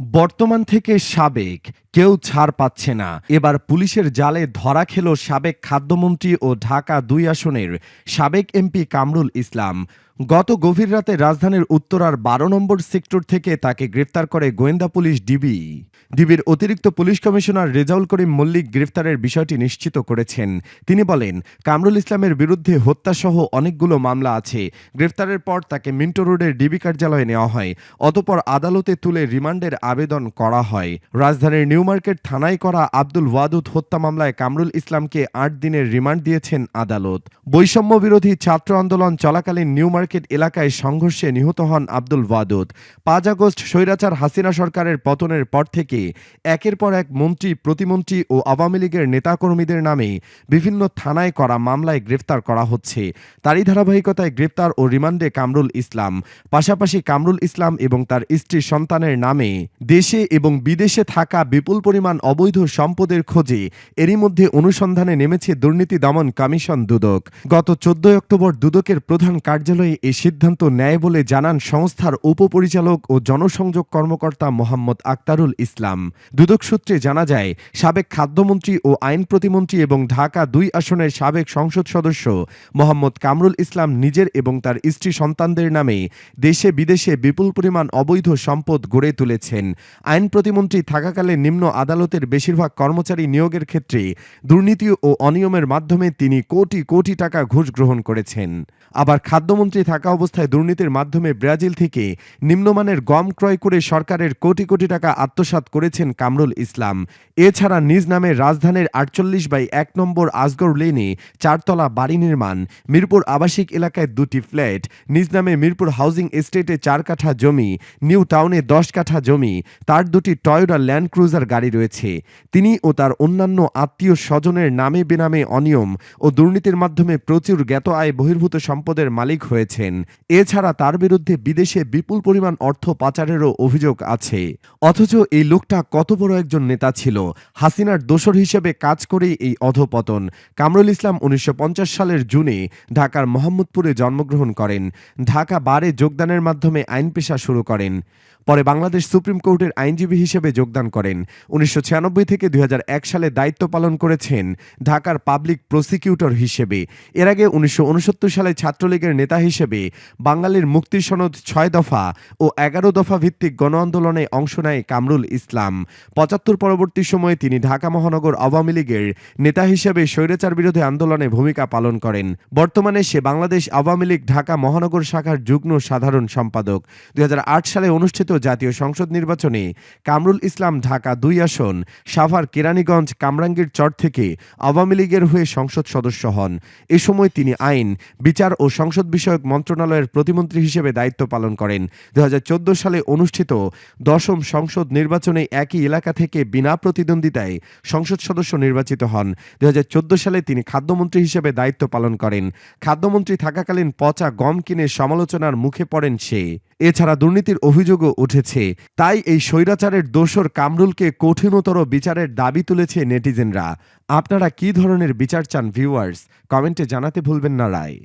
বর্তমান থেকে সাবেক, কেউ ছাড় পাচ্ছে না। এবার পুলিশের জালে ধরা খেল সাবেক খাদ্যমন্ত্রী ও ঢাকা দুই আসনের সাবেক এমপি কামরুল ইসলাম। গত গভীর রাতে রাজধানীর উত্তরার বারো নম্বর সেক্টর থেকে তাকে গ্রেফতার করে গোয়েন্দা পুলিশ ডিবি। ডিবির অতিরিক্ত পুলিশ কমিশনার রেজাউল করিম মল্লিক গ্রেফতারের বিষয়টি নিশ্চিত করেছেন। তিনি বলেন, কামরুল ইসলামের বিরুদ্ধে হত্যাসহ অনেকগুলো মামলা আছে। গ্রেফতারের পর তাকে মিন্টো রোডের ডিবি কার্যালয়ে নেওয়া হয়। অতপর আদালতে তুলে রিমান্ডের আবেদন করা হয়। রাজধানীর নিউ মার্কেট থানায় করা আব্দুল ওয়াদুদ হত্যা মামলায় কামরুল ইসলামকে আট দিনের রিমান্ড দিয়েছেন আদালত। বৈষম্য বিরোধী ছাত্র আন্দোলন চলাকালীন নিউ মার্কেট এলাকায় সংঘর্ষে নিহত হন আব্দুল ওয়াদুদ। পাঁচ আগস্ট স্বৈরাচার হাসিনা সরকারের পতনের পর থেকে একের পর এক মন্ত্রী, প্রতিমন্ত্রী ও আওয়ামী লীগের নেতাকর্মীদের নামে বিভিন্ন থানায় করা মামলায় গ্রেফতার করা হচ্ছে। তারই ধারাবাহিকতায় গ্রেফতার ও রিমান্ডে কামরুল ইসলাম। পাশাপাশি কামরুল ইসলাম এবং তার স্ত্রী সন্তানের নামে দেশে এবং বিদেশে থাকা বিপুল পরিমাণ অবৈধ সম্পদের খোঁজে এরই মধ্যে অনুসন্ধানে নেমেছে দুর্নীতি দমন কমিশন দুদক। গত চোদ্দই অক্টোবর দুদকের প্রধান কার্যালয়ে এই সিদ্ধান্ত নেয় বলে জানান সংস্থার উপপরিচালক ও জনসংযোগ কর্মকর্তা মোহাম্মদ আক্তারুল ইসলাম। দুদক সূত্রে জানা যায়, সাবেক খাদ্যমন্ত্রী ও আইন প্রতিমন্ত্রী এবং ঢাকা দুই আসনের সাবেক সংসদ সদস্য মোহাম্মদ কামরুল ইসলাম নিজের এবং তার স্ত্রী সন্তানদের নামে দেশে বিদেশে বিপুল পরিমাণ অবৈধ সম্পদ গড়ে তুলেছেন। আইন প্রতিমন্ত্রী থাকাকালে নিম্ন আদালতের বেশিরভাগ কর্মচারী নিয়োগের ক্ষেত্রে দুর্নীতি ও অনিয়মের মাধ্যমে তিনি কোটি কোটি টাকা ঘুষ গ্রহণ করেছেন। আবার খাদ্যমন্ত্রী থাকা অবস্থায় দুর্নীতির মাধ্যমে ব্রাজিল থেকে নিম্নমানের গম ক্রয় করে সরকারের কোটি কোটি টাকা আত্মসাৎ করেছেন কামরুল ইসলাম। এছাড়া নিজ নামে রাজধানীর আটচল্লিশ বাই এক নম্বর আজগর লেনে চারতলা বাড়ি নির্মাণ, মিরপুর আবাসিক এলাকায় দুটি ফ্ল্যাট, নিজ নামে মিরপুর হাউজিং এস্টেটে চার কাঠা জমি, নিউ টাউনে দশ কাঠা জমি, তার দুটি টয়োটা ল্যান্ড ক্রুজার গাড়ি রয়েছে। তিনি ও তার অন্যান্য আত্মীয় স্বজনের নামে বেনামে অনিয়ম ও দুর্নীতির মাধ্যমে প্রচুর জ্ঞাত আয় বহির্ভূত সম্পদের মালিক হয়েছেন। এছাড়া তার বিরুদ্ধে বিদেশে বিপুল পরিমাণ অর্থ পাচারেরও অভিযোগ আছে। অথচ এই লোকটা কত বড় একজন নেতা ছিল, হাসিনার দোসর হিসেবে কাজ করেই এই অধপতন। কামরুল ইসলাম উনিশশো পঞ্চাশ সালের জুনে ঢাকার মোহাম্মদপুরে জন্মগ্রহণ করেন। ঢাকা বারে যোগদানের মাধ্যমে আইন পেশা শুরু করেন। পরে বাংলাদেশ সুপ্রিম কোর্টের আইনজীবী হিসেবে যোগদান করেন। উনিশশো ছিয়ানব্বই থেকে দুই হাজার এক সালে দায়িত্ব পালন করেছেন ঢাকার পাবলিক প্রসিকিউটর হিসেবে। এর আগে উনিশশো উনসত্তর সালে ছাত্রলীগের নেতা হিসেবে বাঙালির মুক্তির সনদ ছয় দফা ও এগারো দফা ভিত্তিক গণ আন্দোলনে অংশ নেয় কামরুল ইসলাম। পঁচাত্তর পরবর্তী সময়ে তিনি ঢাকা মহানগর আওয়ামী লীগের নেতা হিসেবে স্বৈরাচার বিরোধী আন্দোলনে ভূমিকা পালন করেন। বর্তমানে সে বাংলাদেশ আওয়ামী লীগ ঢাকা মহানগর শাখার যুগ্ম সাধারণ সম্পাদক। দুই হাজার আট সালে অনুষ্ঠিত জাতীয় সংসদ নির্বাচনে কামরুল ইসলাম ঢাকা দুই আসন, সাভার কেরানীগঞ্জ কামরাঙ্গীর চর থেকে আওয়ামী লীগের হয়ে সংসদ সদস্য হন। এ সময় তিনি আইন, বিচার ও সংসদ বিষয়ক মন্ত্রণালয়ের প্রতিমন্ত্রী হিসেবে দায়িত্ব পালন করেন। দু হাজার চোদ্দ সালে অনুষ্ঠিত দশম সংসদ নির্বাচনে একই এলাকা থেকে বিনা প্রতিদ্বন্দ্বিতায় সংসদ সদস্য নির্বাচিত হন। দু হাজার চোদ্দ সালে তিনি খাদ্যমন্ত্রী হিসেবে দায়িত্ব পালন করেন। খাদ্যমন্ত্রী থাকাকালীন পচা গম কিনে সমালোচনার মুখে পড়েন সে। এছাড়া দুর্নীতির অভিযোগও উঠেছে। তাই এই স্বৈরাচারের দোষর কামরুলকে কঠিনতর বিচারের দাবি তুলেছে নেটিজেনরা। আপনারা কি ধরনের বিচার চান ভিউয়ার্স কমেন্টে জানাতে ভুলবেন না রায়।